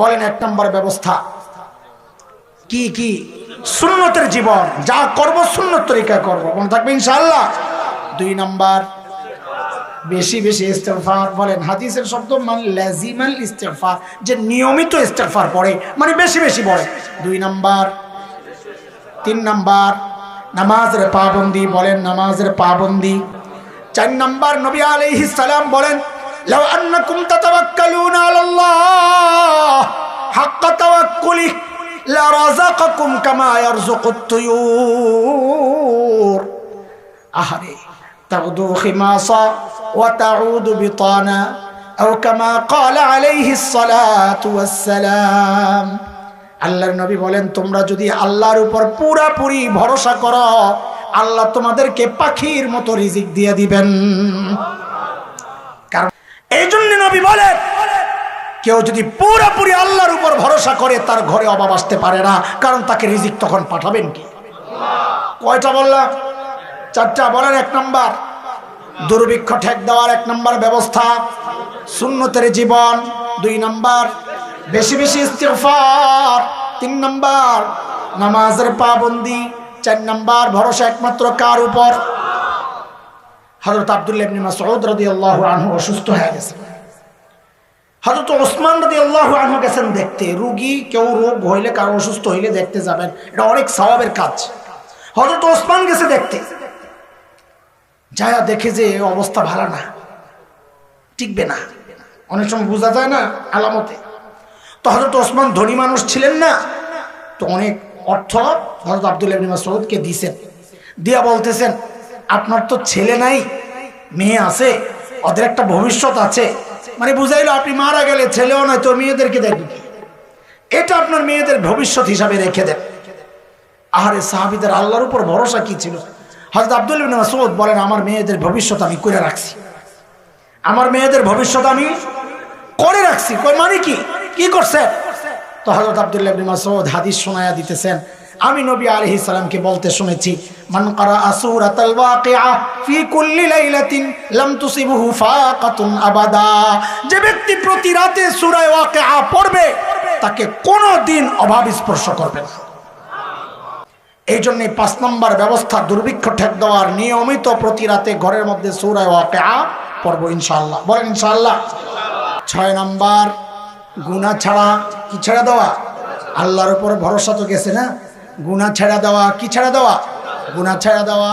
বলেন এক নম্বর ব্যবস্থা। কি কি? সুন্নতের জীবন। যা করব সুন্নত তরিকায় করব। মনে থাকবে ইনশাআল্লাহ? দুই নম্বর, বেশি বেশি ইস্তেগফার বলেন। হাদিসের শব্দ মানে লাজিমাল ইস্তেগফার, যে নিয়মিত ইস্তেগফার পড়ে মানে বেশি বেশি পড়ে। দুই নাম্বার, তিন নাম্বার, নামাজের পাবন্দি বলেন, নামাজের পাবন্দি। চার নাম্বার, নবী আলাইহিস সালাম বলেন লাউ আন্নাকুম তাতাওয়াক্কালুনা আলাল্লাহ, হাক্কা তাওয়াক্কুলি লারাযাকাকুম কামা ইয়ারযুকুত তুয়ুর। আহারে তাগদু খিমাসা ওয়া তাউদু বিতানা, আও কামা ক্বালা আলাইহিস সালাতু ওয়াস আল্লাহর নবী বলেন, তোমরা যদি আল্লাহর উপর পুরাপুরি ভরসা করো, আল্লাহ তোমাদেরকে পাখির মতো রিজিক দিয়ে দিবেন। নবী বলেন কেউ যদি পুরাপুরি আল্লাহর উপর ভরসা করে তার ঘরে অভাব আসতে পারে না, কারণ তাকে রিজিক তখন পাঠাবেন কি? কয়টা বললাম? চারটা বলেন এক নাম্বার। দুর্ভিক্ষ ঠেক দেওয়ার এক নাম্বার ব্যবস্থা। শূন্যতের জীবন, দুই নাম্বার। বেশি বেশি ইস্তেফার তিন নাম্বার। নামাজের পাবন্দি, চার নাম্বার। ভরসা একমাত্র কার উপর? হজরত আবদুল্লাহ মাসউদ রাদিয়াল্লাহু আনহু অসুস্থ হয়ে গেছে। হজরত ওসমান রাদিয়াল্লাহু আনহু গেছেন দেখতে। রুগী, কেউ রোগ হইলে, কারও অসুস্থ হইলে দেখতে যাবেন। এটা অনেক সওয়াবের কাজ। হজরত ওসমান গেছে দেখতে। যায়া দেখে যে অবস্থা ভালো না। টিকবে না। অনেক সময় বোঝা যায় না আলামতে। তো হজরত ওসমান ধনী মানুষ ছিলেন না। তো অনেক অর্থ হজরত আবদুল্লাহ ইবনে মাসউদকে দিছেন। দিয়া বলতেছেন, আপনার তো ছেলে নাই, মেয়ে আছে, ওদের একটা ভবিষ্যৎ আছে। মানে বুঝাইলো, আপনি মারা গেলে ছেলেও নয়, তো মেয়েদেরকে দেখবে এটা আপনার মেয়েদের ভবিষ্যৎ হিসাবে রেখে দেন। আহারে সাহাবিদের আল্লাহর উপর ভরসা কি ছিল? হজরত আব্দুল মাসউদ বলেন, আমার মেয়েদের ভবিষ্যৎ আমি করে রাখছি। আমার মেয়েদের ভবিষ্যৎ আমি করে রাখছি। কই মানে কি? কি করছে তো হজরত আব্দুল্লাহ মাসউদ হাদিস শোনায়া দিতেছেন আমি নবী আলাইহিস সালামকে বলতে শুনেছি, মান কারা কুল্লি লাইলাতিন যে ব্যক্তি প্রতি রাতে সূরা ওয়াকিআ পড়বে, তাকে কোনো দিন অভাব স্পর্শ করবে না। এই জন্য পাঁচ নম্বর ব্যবস্থা, দুর্ভিক্ষ ঠেক দেওয়ার নিয়মিত প্রতি রাতে ঘরের মধ্যে সূরায় ওয়াকিআ পড়ব ইনশাআল্লাহ। বলেন ইনশাআল্লাহ। ছয় নম্বর, গুনাহ ছাড়া কি ছেড়ে দেওয়া? আল্লাহর উপর ভরসা তো গেছে না? গুনাহ ছেড়া দেওয়া কি ছেড়া দেওয়া? গুণা ছাড়া দেওয়া।